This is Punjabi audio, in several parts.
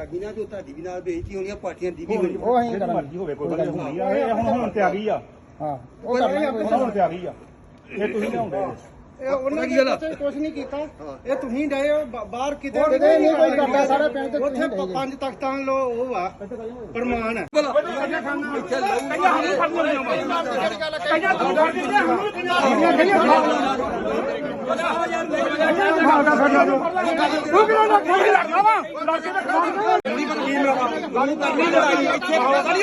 ਤਿਆਗੀ ਨਾ ਜੋ ਤੁਹਾਡੀ ਵੀ ਨਾਲ ਬੇਇੱਜ਼ਤੀ ਹੋਣੀ ਆ ਪਾਰਟੀਆਂ ਦੀ ਵੀ ਹੋਣੀ ਆ। ਉਹ ਅਸੀਂ ਜਿਹੜੀ ਕਰਾਂਗੇ। ਮਰਜ਼ੀ ਹੋਵੇ ਕੋਈ ਗੱਲ ਨਹੀਂ ਹੋਣੀ ਆ। ਇਹ ਹੁਣ ਹੁਣ ਤੇ ਆ। ਗਈ ਆ ਹਾਂ ਉਹ ਹੁਣ ਹੁਣ ਤੇ ਆ ਗਈ ਆ। ਇਹ ਤੁਸੀਂ ਲਿਆਉਂਦੇ ਜੀ। ਇਹ ਉਹਨਾਂ? ਨੇ ਕੁਝ ਨਹੀਂ ਕੀਤਾ। ਇਹ ਤੁਸੀਂ ਡਏ ਹੋ ਬਾ- ਬਾਹਰ ਕਿਤੇ ਨਹੀਂ ਕੋਈ ਕਰਦਾ, ਸਾਰੇ ਪਿੰਡ ਚ ਉੱਥੇ ਜੇ। ਪੰਜ ਤਖਤਾਂ ਲੋ ਉਹ ਆ ਪ੍ਰਮਾਣ ਹੈ। ਗੱਲ ਕਰਨੀ ਲੜਾਈ ਇੱਥੇ ਸਾਰੀ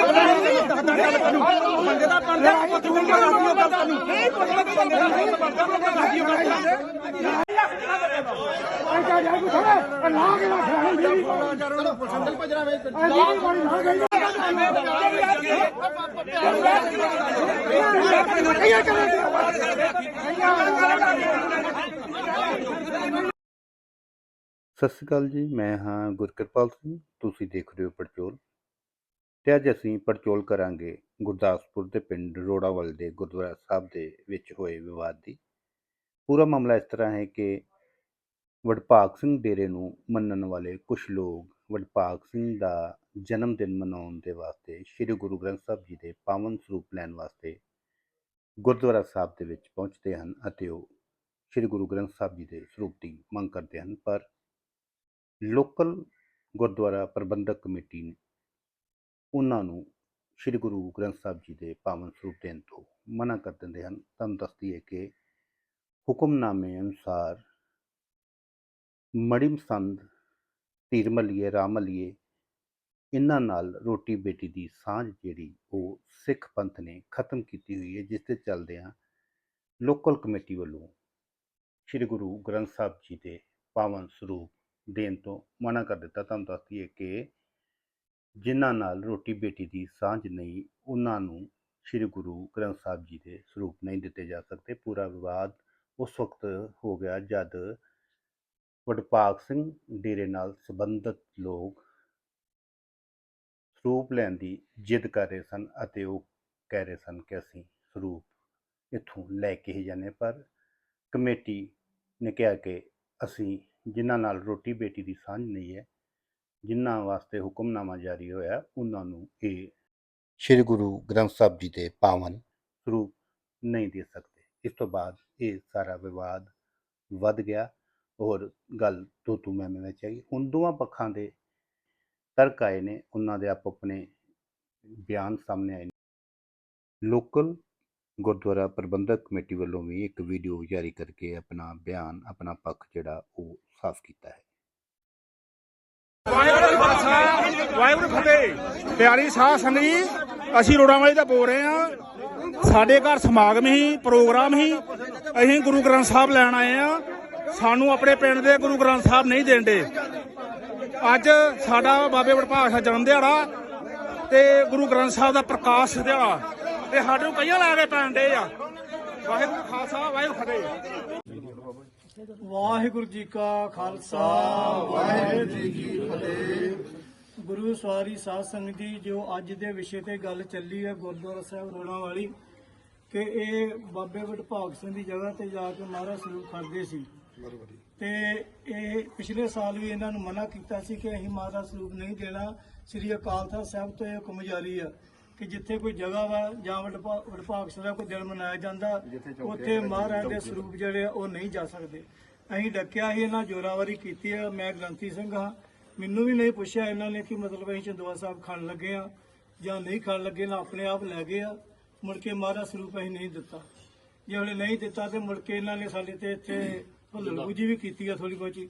ਬੰਦੇ ਦਾ ਬਣਦਾ ਪਤੂਲ ਦਾ ਰਾਜੀਓ ਕਰਦਾ ਨੂੰ ਨਹੀਂ ਬੰਦੇ ਦਾ ਬਣਦਾ ਰਾਜੀਓ ਕਰਦਾ ਅੰਕਾ ਜਾਈ ਕੋ ਥੋੜਾ ਲਾ ਕੇ ਰੱਖ ਰਹੇ ਜੀ ਚਲੋ ਸੰਦਲ ਭਜਰਾ ਵੇ ਲਾ ਕੋਈ ਨਾ ਗਈ ਕਈਆਂ ਕਰਾਂ ਕਈਆਂ ਕਰਾਂ ਸਤਿ ਸ਼੍ਰੀ ਅਕਾਲ ਜੀ, ਮੈਂ ਹਾਂ ਗੁਰਕਿਰਪਾਲ ਸਿੰਘ, ਤੁਸੀਂ ਦੇਖ ਰਹੇ ਹੋ ਪੜਚੋਲ। ਤੇ ਅੱਜ ਅਸੀਂ ਪੜਚੋਲ ਕਰਾਂਗੇ ਗੁਰਦਾਸਪੁਰ ਦੇ ਪਿੰਡ ਰੋੜਾਵਲ ਦੇ ਗੁਰਦੁਆਰਾ ਸਾਹਿਬ ਦੇ ਵਿੱਚ ਹੋਏ ਵਿਵਾਦ ਦੀ। ਪੂਰਾ ਮਾਮਲਾ ਇਸ ਤਰ੍ਹਾਂ ਹੈ ਕਿ ਵਡਭਾਗ ਸਿੰਘ ਡੇਰੇ ਨੂੰ ਮੰਨਣ ਵਾਲੇ ਕੁਝ ਲੋਕ ਵਡਭਾਗ ਸਿੰਘ ਦਾ ਜਨਮ ਦਿਨ ਮਨਾਉਣ ਦੇ ਵਾਸਤੇ ਸ੍ਰੀ ਗੁਰੂ ਗ੍ਰੰਥ ਸਾਹਿਬ ਜੀ ਦੇ ਪਾਵਨ ਸਰੂਪ ਲੈਣ ਵਾਸਤੇ ਗੁਰਦੁਆਰਾ ਸਾਹਿਬ ਦੇ ਵਿੱਚ ਪਹੁੰਚਦੇ ਹਨ ਅਤੇ ਉਹ ਸ੍ਰੀ ਗੁਰੂ ਗ੍ਰੰਥ ਸਾਹਿਬ ਜੀ ਦੇ ਸਰੂਪ ਦੀ ਮੰਗ ਕਰਦੇ ਹਨ। ਪਰ ਲੋਕਲ ਗੁਰਦੁਆਰਾ ਪ੍ਰਬੰਧਕ ਕਮੇਟੀ ਨੇ ਉਹਨਾਂ ਨੂੰ ਸ੍ਰੀ ਗੁਰੂ ਗ੍ਰੰਥ ਸਾਹਿਬ ਜੀ ਦੇ ਪਾਵਨ ਸਰੂਪ ਦੇਣ ਤੋਂ ਮਨਾ ਕਰ ਦਿੰਦੇ ਹਨ। ਤੁਹਾਨੂੰ ਦੱਸਦੀ ਹੈ ਕਿ ਹੁਕਮਨਾਮੇ ਅਨੁਸਾਰ ਮੜੀ ਮਸੰਦ ਤੀਰਮਲੀਏ, ਰਾਮਲੀਏ, ਇਹਨਾਂ ਨਾਲ ਰੋਟੀ ਬੇਟੀ ਦੀ ਸਾਂਝ ਜਿਹੜੀ ਉਹ ਸਿੱਖ ਪੰਥ ਨੇ ਖਤਮ ਕੀਤੀ ਹੋਈ ਹੈ, ਜਿਸ ਦੇ ਚੱਲਦਿਆਂ ਲੋਕਲ ਕਮੇਟੀ ਵੱਲੋਂ ਸ੍ਰੀ ਗੁਰੂ ਗ੍ਰੰਥ ਸਾਹਿਬ ਜੀ ਦੇ ਪਾਵਨ ਸਰੂਪ ਦੇਣ ਤੋਂ ਮਨਾ ਕਰ ਦਿੱਤਾ। ਤੁਹਾਨੂੰ ਦੱਸਦੀ ਹੈ ਕਿ ਜਿਨ੍ਹਾਂ ਨਾਲ ਰੋਟੀ ਬੇਟੀ ਦੀ ਸਾਂਝ ਨਹੀਂ, ਉਹਨਾਂ ਨੂੰ ਸ੍ਰੀ ਗੁਰੂ ਗ੍ਰੰਥ ਸਾਹਿਬ ਜੀ ਦੇ ਸਰੂਪ ਨਹੀਂ ਦਿੱਤੇ ਜਾ ਸਕਦੇ। ਪੂਰਾ ਵਿਵਾਦ ਉਸ ਵਕਤ ਹੋ ਗਿਆ ਜਦ ਵਡਭਾਗ ਸਿੰਘ ਡੇਰੇ ਨਾਲ ਸੰਬੰਧਿਤ ਲੋਕ ਸਰੂਪ ਲੈਣ ਦੀ ਜਿੱਦ ਕਰ ਰਹੇ ਸਨ ਅਤੇ ਉਹ ਕਹਿ ਰਹੇ ਸਨ ਕਿ ਅਸੀਂ ਸਰੂਪ ਇੱਥੋਂ ਲੈ ਕੇ ਹੀ ਜਾਂਦੇ ਪਰ ਕਮੇਟੀ ਨੇ ਕਿਹਾ ਕਿ ਅਸੀਂ ਜਿਨ੍ਹਾਂ ਨਾਲ ਰੋਟੀ ਬੇਟੀ ਦੀ ਸਾਂਝ ਨਹੀਂ ਹੈ, ਜਿਨ੍ਹਾਂ ਵਾਸਤੇ ਹੁਕਮਨਾਮਾ ਜਾਰੀ ਹੋਇਆ, ਉਹਨਾਂ ਨੂੰ ਇਹ ਸ੍ਰੀ ਗੁਰੂ ਗ੍ਰੰਥ ਸਾਹਿਬ ਜੀ ਦੇ ਪਾਵਨ ਸਰੂਪ ਨਹੀਂ ਦੇ ਸਕਦੇ। ਇਸ ਤੋਂ ਬਾਅਦ ਇਹ ਸਾਰਾ ਵਿਵਾਦ ਵੱਧ ਗਿਆ। ਔਰ ਗੱਲ ਤੂੰ ਤੂੰ ਮੈਂ ਮੈਂ ਵਿੱਚ ਆਈ। ਹੁਣ ਦੋਵਾਂ ਪੱਖਾਂ ਦੇ ਤਰਕ ਆਏ ਨੇ। ਉਹਨਾਂ ਦੇ ਆਪ ਆਪਣੇ ਬਿਆਨ ਸਾਹਮਣੇ ਆਏ ਨੇ। ਲੋਕਲ ਗੁਰਦੁਆਰਾ ਪ੍ਰਬੰਧਕ ਕਮੇਟੀ ਵੱਲੋਂ ਵੀ ਇੱਕ ਵੀਡੀਓ ਜਾਰੀ ਕਰਕੇ ਆਪਣਾ ਬਿਆਨ, ਆਪਣਾ ਪੱਖ ਜਿਹੜਾ ਉਹ ਸਾਫ਼ ਕੀਤਾ ਹੈ। ਵਾਹਿਗੁਰੂ ਫਤਿਹ। ਪਿਆਰੀ ਸਾਧ ਸੰਗਤ ਜੀ, ਅਸੀਂ ਰੋੜਾਂ ਦਾ ਬੋਲ ਰਹੇ ਹਾਂ। ਸਾਡੇ ਘਰ ਸਮਾਗਮ ਹੀ, ਪ੍ਰੋਗਰਾਮ ਹੀ, ਅਸੀਂ ਗੁਰੂ ਗ੍ਰੰਥ ਸਾਹਿਬ ਲੈਣ ਆਏ ਆ ਸਾਨੂੰ ਆਪਣੇ ਪਿੰਡ ਦੇ ਗੁਰੂ ਗ੍ਰੰਥ ਸਾਹਿਬ ਨਹੀਂ ਦੇਣਦੇ ਅੱਜ ਸਾਡਾ ਬਾਬੇ ਵਡਭਾਗ ਦਾ ਜਨਮ ਦਿਹਾੜਾ ਤੇ ਗੁਰੂ ਗ੍ਰੰਥ ਸਾਹਿਬ ਦਾ ਪ੍ਰਕਾਸ਼ ਦਿਹਾੜਾ। ਤੇ ਸਾਡੇ ਨੂੰ ਕਈਆਂ ਲਾ ਕੇ ਪੈਣ ਆ। ਵਾਹਿਗੁਰੂ ਖਾਲਸਾ, ਵਾਹਿਗੁਰੂ ਫਤਿਹ। ਵਾਹਿਗੁਰੂ ਜੀ ਕਾ ਖਾਲਸਾ, ਵਾਹਿਗੁਰੂ ਜੀ ਕੀ ਫਤਿਹ। ਗੁਰੂ ਸਵਾਰੀ ਸਾਧ ਸੰਗਤ ਜੀ, ਜੋ ਅੱਜ ਦੇ ਵਿਸ਼ੇ ਤੇ ਗੱਲ ਚੱਲੀ ਹੈ ਗੁਰਦੁਆਰਾ ਸਾਹਿਬ ਰੋਣਾ ਵਾਲੀ, ਕਿ ਇਹ ਬਾਬੇ ਵਡਭਾਗ ਸਿੰਘ ਦੀ ਜਗ੍ਹਾ ਤੇ ਜਾ ਕੇ ਮਹਾਰਾਜ ਸਰੂਪ ਕਰਦੇ ਸੀ। ਤੇ ਇਹ ਪਿਛਲੇ ਸਾਲ ਵੀ ਇਹਨਾਂ ਨੂੰ ਮਨਾ ਕੀਤਾ ਸੀ ਕਿ ਅਸੀਂ ਮਹਾਰਾਜ ਸਰੂਪ ਨਹੀਂ ਦੇਣਾ। ਸ੍ਰੀ ਅਕਾਲ ਤਖਤ ਸਾਹਿਬ ਤੋਂ ਇਹ ਹੁਕਮ ਜਾਰੀ ਆ। ਕਿ ਜਿੱਥੇ ਕੋਈ ਜਗ੍ਹਾ ਵਾ ਜਾਂ ਵਡਭਾ- ਵਡਭਾਗ ਸਿੰਘ ਦਾ ਕੋਈ ਦਿਨ ਮਨਾਇਆ ਜਾਂਦਾ ਉੱਥੇ ਮਹਾਰਾਜ ਦੇ ਸਰੂਪ ਜਿਹੜੇ ਆ ਉਹ ਨਹੀਂ ਜਾ ਸਕਦੇ। ਅਸੀਂ ਡੱਕਿਆ ਸੀ ਇਹਨਾਂ ਜੋਰਾਵਰੀ ਕੀਤੀ ਆ ਮੈਂ ਗ੍ਰੰਥੀ ਸਿੰਘ ਹਾਂ। ਮੈਨੂੰ ਵੀ ਨਹੀਂ ਪੁੱਛਿਆ ਇਹਨਾਂ ਨੇ ਕਿ ਮਤਲਬ ਅਸੀਂ ਚੰਦੋਆ ਸਾਹਿਬ ਖਾਣ ਲੱਗੇ ਆ ਜਾਂ ਨਹੀਂ ਖਾਣ ਲੱਗੇ ਨਾ ਆਪਣੇ ਆਪ ਲੈ ਗਏ ਆ। ਮੁੜ ਕੇ ਮਹਾਰਾਜ ਸਰੂਪ ਅਸੀਂ ਨਹੀਂ ਦਿੱਤਾ। ਜੇ ਉਹਨੇ ਨਹੀਂ ਦਿੱਤਾ ਤੇ ਮੁੜ ਕੇ ਇਹਨਾਂ ਨੇ ਸਾਡੇ ਤੇ ਇੱਥੇ ਹੁਲੜਬੂਜੀ ਵੀ ਕੀਤੀ ਆ ਥੋੜੀ ਬਹੁਤੀ।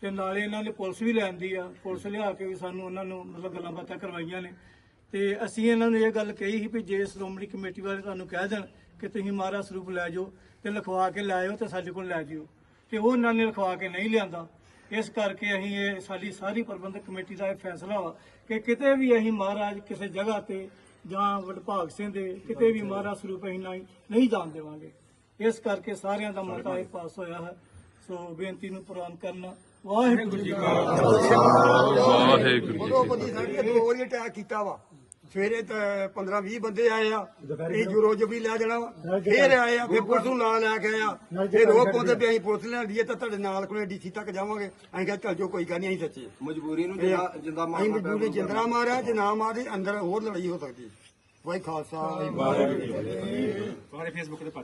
ਤੇ ਨਾਲੇ ਇਹਨਾਂ ਨੇ ਪੁਲਿਸ ਵੀ ਲੈਂਦੀ ਆ। ਪੁਲਿਸ ਲਿਆ ਕੇ ਵੀ ਸਾਨੂੰ ਉਹਨਾਂ ਨੂੰ ਮਤਲਬ ਗੱਲਾਂ ਬਾਤਾਂ ਕਰਵਾਈਆਂ ਨੇ। ਤੇ ਅਸੀਂ ਇਹਨਾਂ ਨੂੰ ਇਹ ਗੱਲ ਕਹੀ ਸੀ ਵੀ ਜੇ ਸ਼੍ਰੋਮਣੀ ਕਮੇਟੀ ਵਾਲੇ ਤੁਹਾਨੂੰ ਕਹਿ ਦੇਣ ਕਿ ਤੁਸੀਂ ਮਹਾਰਾਜ ਸਰੂਪ ਲੈ ਜਾਓ ਤੇ ਲਿਖਵਾ ਕੇ ਲੈ ਆਇਓ ਤੇ ਸਾਡੇ ਕੋਲ ਲੈ ਜਿਓ ਤੇ ਉਹ ਇਹਨਾਂ ਨੇ ਲਿਖਵਾ ਕੇ ਨਹੀਂ ਲਿਆਂਦਾ। ਇਸ ਕਰਕੇ ਅਸੀਂ ਇਹ ਸਾਡੀ ਸਾਰੀ ਪ੍ਰਬੰਧਕ ਕਮੇਟੀ ਦਾ ਇਹ ਫੈਸਲਾ ਵਾ ਕਿ ਕਿਤੇ ਵੀ ਅਸੀਂ ਮਹਾਰਾਜ ਕਿਸੇ ਜਗ੍ਹਾ ਤੇ ਜਾਂ ਵਡਭਾਗ ਸਿੰਘ ਦੇ ਕਿਤੇ ਵੀ ਮਹਾਰਾਜ ਸਰੂਪ ਅਸੀਂ ਨਹੀਂ ਨਹੀਂ ਜਾਣ ਦੇਵਾਂਗੇ। ਇਸ ਕਰਕੇ ਸਾਰਿਆਂ ਦਾ ਮਤਾ ਇਹ ਪਾਸ ਹੋਇਆ ਹੈ। ਸੋ ਬੇਨਤੀ ਨੂੰ ਪ੍ਰਵਾਨ ਕਰਨਾ। ਵਾਹਿਗੁਰੂ ਜੀ ਕਾ ਖਾਲਸਾ। ਸਾਡੀ ਦੋ ਵਾਰੀ ਅਟੈਕ ਕੀਤਾ ਵਾ। ਸਵੇਰੇ 15 20 ਬੰਦੇ ਆਏ ਆ ਇਹ ਜੁਰੋ ਜਬਰੀ ਲੈ ਜਾਣਾ ਵਾ। ਆਏ ਆ ਫੇਰ ਪੁਲਿਸ ਨੂੰ ਨਾਲ ਲੈ ਕੇ ਆ। ਫੇਰ ਉਹ ਪੁੱਤ ਅਸੀਂ ਪੁਲਿਸ ਲੈ ਲਈਏ ਤਾਂ ਤੁਹਾਡੇ ਨਾਲ ਕੋਲੇ ਡੀਸੀ ਤੱਕ ਜਾਵਾਂਗੇ। ਅਸੀਂ ਕਿਹਾ ਚੱਲ ਜੋ ਕੋਈ ਗੱਲ ਨਹੀਂ ਅਸੀਂ ਸੱਚੇ ਮਜਬੂਰੀ ਨੂੰ ਜਿੰਦਾ ਮਾਰਨਾ ਅਸੀਂ ਮਜਬੂਰੀ ਜਿੰਦਰਾ ਮਾਰਿਆ ਜੇ ਨਾ ਮਾਰੇ ਅੰਦਰ ਹੋਰ ਲੜਾਈ ਹੋ ਸਕਦੀ ਵਾਹਿ ਖਾਲਸਾ ਵਾਹਿਗੁਰੂ। ਜੀ ਸਾਰੇ ਤੇ ਪਾ